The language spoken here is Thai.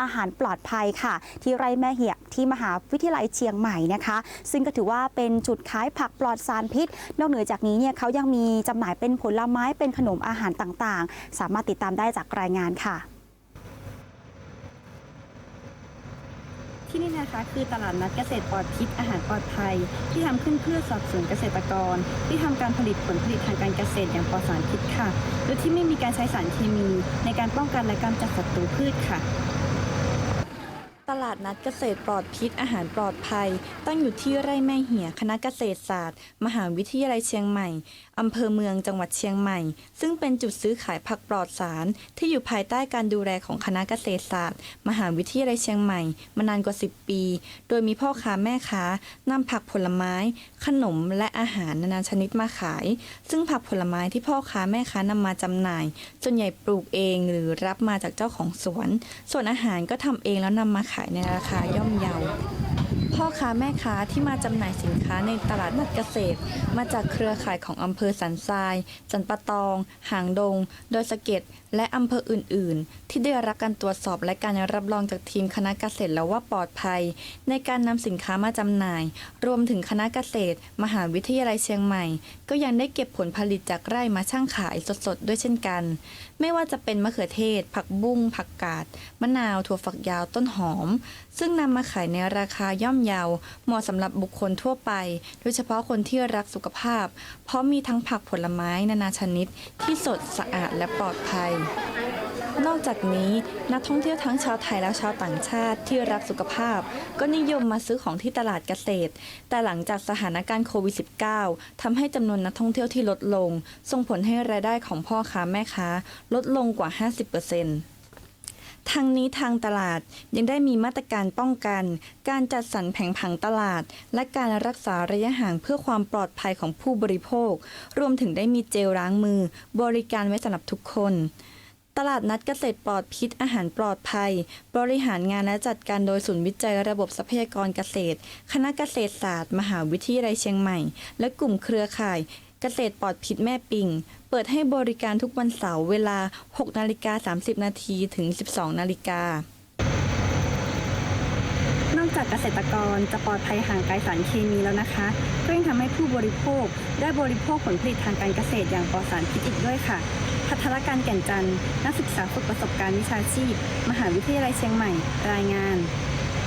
อาหารปลอดภัยค่ะ ที่ไร่แม่เหี่ยที่มหาวิทยาลัยเชียงใหม่นะคะ ซึ่งก็ถือว่าเป็นจุดขายผักปลอดสารพิษ นอกเหนือจากนี้เนี่ยเขายังมีจำหน่ายเป็นผลไม้เป็นขนมอาหารต่างๆ สามารถติดตามได้จากรายงานค่ะที่นี่นะคะคือตลาดนัดเกษตรปลอดพิษอาหารปลอดภัย ที่ทำขึ้นเพื่อสนับสนุนเกษตรกร ที่ทำการผลิตผลผลิตทางการเกษตรอย่างปลอดสารพิษค่ะโดยที่ไม่มีการใช้สารเคมี ในการป้องกันและกำจัดศัตรูพืชค่ะ ลาดนัดเกษตรปลอดพิษอาหารปลอดภัย ตั้งอยู่ที่ไร่แม่เหียคณะเกษตรศาสตร์ มหาวิทยาลัยเชียงใหม่อำเภอเมืองจังหวัดเชียงใหม่ ซึ่งเป็นจุดซื้อขายผักปลอดสาร ที่อยู่ภายใต้การดูแลของคณะเกษตรศาสตร์ มหาวิทยาลัยเชียงใหม่ มานานกว่า 10 ปี โดยมีพ่อค้าแม่ค้านำผักผลไม้ ขนมและอาหารนานาชนิดมาขาย ซึ่งผักผลไม้ที่พ่อค้าแม่ค้านำมาจำหน่ายส่วนใหญ่ปลูกเองหรือรับมาจากเจ้าของสวน ส่วนอาหารก็ทำเองแล้วนำมาขายในราคาย่อมเยา พ่อค้าแม่ค้าที่มาจำหน่ายสินค้าในตลาดนัดเกษตร มาจากเครือข่ายของอำเภอสันทรายสันปะตอง หางดง โดอยสะเก็ด และอำเภออื่น ๆ ที่ได้รับการตรวจสอบและการรับรองจากทีมคณะเกษตรแล้วว่าปลอดภัย ในการนำสินค้ามาจำหน่าย รวมถึงคณะเกษตร มหาวิทยาลัยเชียงใหม่ ก็ยังได้เก็บผลผลิตจากไร่มาช่างขายสด ๆ ด้วยเช่นกัน ไม่ว่าจะเป็นมะเขือเทศ ผักบุ้ง ผักกาด มะนาว ถั่วฝักยาว ต้นหอม ซึ่งนำมาขายในราคาย่อมเยาเหมาะสำหรับบุคคลทั่วไป โดยเฉพาะคนที่รักสุขภาพ เพราะมีทั้งผักผลไม้นานาชนิด ที่สดสะอาดและปลอดภัย นอกจากนี้นักท่องเที่ยวทั้งชาวไทยและชาวต่างชาติที่รักสุขภาพ ก็นิยมมาซื้อของที่ตลาดเกษตร แต่หลังจากสถานการณ์โควิด -19 ทำให้จำนวนนักท่องเที่ยวที่ลดลง ส่งผลให้รายได้ของพ่อค้าแม่ค้า ลดลงกว่า 50% ทางนี้ทางตลาดยังได้มีมาตรการป้องกัน การจัดสรรแผงผังตลาด และการรักษาระยะห่างเพื่อความปลอดภัยของผู้บริโภค รวมถึงได้มีเจลล้างมือ บริการไว้สำหรับทุกคน ตลาดนัดเกษตรปลอดพิษอาหารปลอดภัย บริหารงานและจัดการโดยศูนย์วิจัยระบบทรัพยากรเกษตร คณะเกษตรศาสตร์ มหาวิทยาลัยเชียงใหม่ และกลุ่มเครือข่าย เกษตรปลอดพิษแม่ปิง เปิดให้บริการทุกวันเสาร์เวลา 6 นาฬิกา 30 นาทีถึง 12 นาฬิกานอกจากเกษตรกรจะปลอดภัยห่างไกลสารเคมีแล้วนะคะก็ยังทำให้ผู้บริโภคได้บริโภคผลผลิตทางการเกษตรอย่างปลอดสารพิษอีกด้วยค่ะ พัทรการแก่นจันทร์นักศึกษาฝึกประสบการณ์วิชาชีพ มหาวิทยาลัยเชียงใหม่ รายงาน